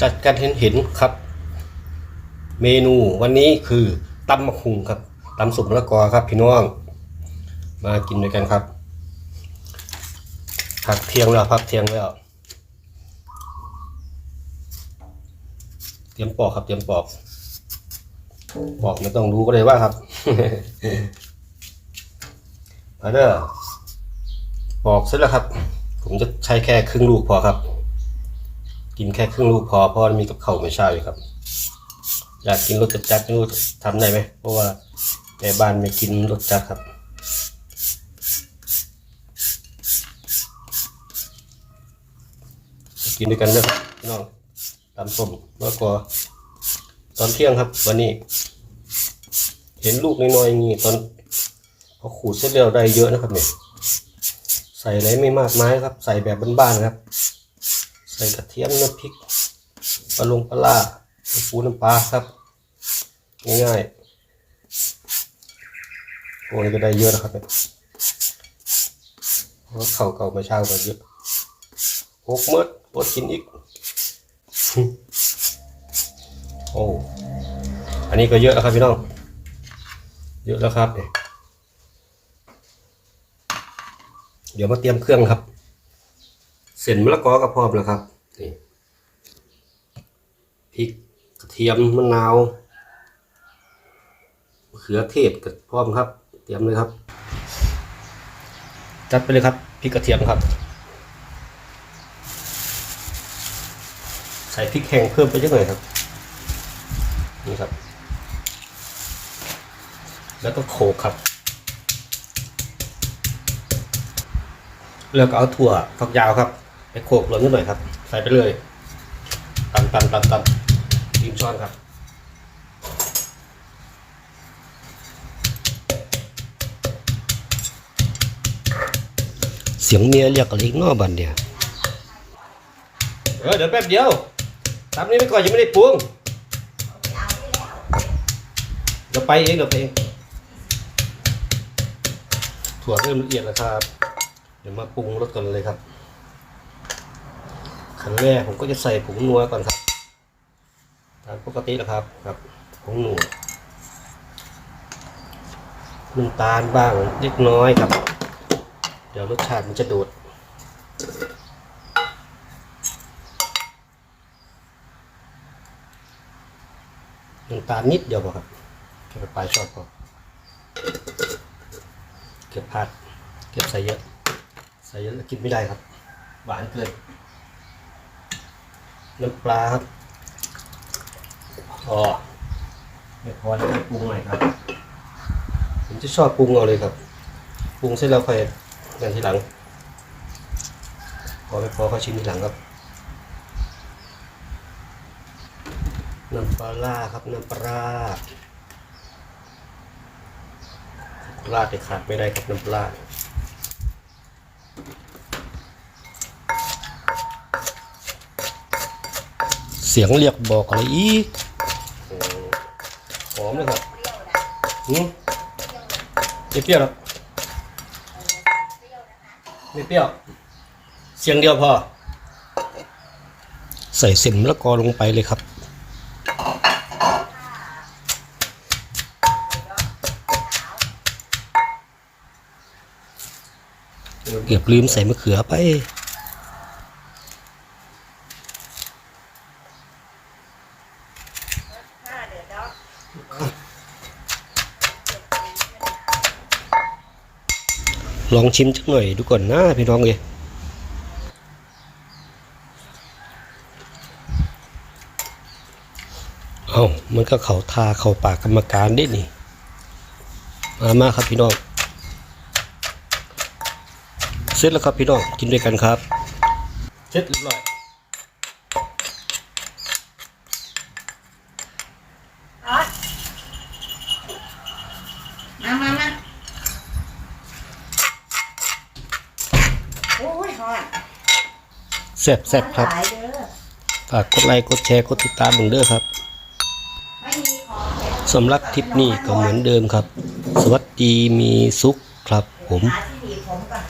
จัดกันเห็นเห็นครับ เมนูวันนี้คือตำมะคุงครับตำสุกมะละกอครับพี่น้อง มากินด้วยกันครับผักเทียงแล้วพักเทียงแล้วเตรียมปอกครับเตรียมปอกปอกไม่ต้องรู้ก็เลยว่าครับมาเด้อปอกเสร็จแล้วครับ ผมจะใช้แค่ครึ่งลูกพอครับ กินแค่ครึ่งลูกพอเพราะมีกับข้าวไม่เช้าอยู่ครับ อยากกินรสจัดๆไม่รู้ทำได้ไหมเพราะว่าแม่บ้านไม่กินรสจัดครับกินด้วยกันนะครับน้องตำส้มแล้วก็ตอนเที่ยงครับ วันนี้ เห็นลูกน้อยๆอย่างนี้ตอนพอขูดเสร็จแล้วได้เยอะนะครับเนี่ยใส่อะไรไม่มากมายครับ ใส่แบบบ้านๆครับ ส่กระเทียมน้ำพริกปลาลงปลาล่าน้ำปูน้ำปลาครับง่ายๆโอ้ยก็ได้เยอะนะครับเนี่ยเข่าเก่ามาเช้าก็เยอะหกเมื่ออดกินอีก โอ้อันนี้ก็เยอะแล้วครับพี่น้อง เยอะแล้วครับเนี่ยเดี๋ยวมาเตรียมเครื่องครับ เส้นมะละกอก็พร้อมแล้วครับ นี่พริกกระเทียมมะนาวมะเขือเทศก็พร้อมครับ เตรียมเลยครับ จัดไปเลยครับพริกกระเทียมครับ ใส่พริกแห้งเพิ่มไปเยอะหน่อยครับนี่ครับ แล้วก็โขลกครับ แล้วก็เอาถั่วฝักยาวครับ ไปโขลกรวมนิดหน่อยครับ ใส่ไปเลยตำตำตำตำทีมช้อนครับเสียงเมียเรียกอะไรอีกนอบันเนี่ยเออเดี๋ยวแป๊บเดียวทำนี้ไปก่อนยังไม่ได้ปรุงเดี๋ยวไปเองเดี๋ยวไปเองถั่วเริ่มละเอียดแล้วครับ เดี๋ยวมาปรุงรสก่อนเลยครับ ขั้นแรกผมก็จะใส่ผงนัวก่อนครับตามปกติแล้วครับครับผงนัวน้ำตาลบ้างเล็กน้อยครับ เดี๋ยวรสชาติมันจะโดดน้ำตาลนิดเดียวพอครับแค่ปลายชอบพอเก็บพลาดเก็บใส่เยอะ ใส่เยอะกินไม่ได้ครับ หวานเกิน น้ำปลาครับพอไม่พอแล้วก็ปรุงหน่อยครับ ผมจะชอบปรุงเอาเลยครับ ปรุงเสร็จแล้วค่อยกันทีหลัง พอไม่พอก็ชิมทีหลังครับ น้ำปลาร้าครับน้ำปลาร้าราดเด็ดขาดไม่ได้ครับน้ำปลาร้า เสียงเรียกบอกอะไรอีกหอมเลยครับหืมไม่เปรี้ยวหรอกไม่เปรี้ยว เสียงเดียวพอ ใส่เส้นมะละกอลงไปเลยครับเกือบลืมใส่มะเขือไป ลองชิมจักหน่อยดูก่อนนะพี่น้องเลยเอามันก็เขาทาเขาปากกรรมการได้นี่ มามาครับพี่น้อง เสร็จแล้วครับพี่น้อง กินด้วยกันครับ เสร็จเรียบร้อย มามามา โอ้ยฮอดแซ่บแซ่บครับหลายเด้อฝากกดไลค์กดแชร์กดติดตามมึงเด้อครับไม่มีของแถมสำหรับคลิปนี้ก็เหมือนเดิมครับ สวัสดีมีสุขครับผม หาที่หนีบผมก่อน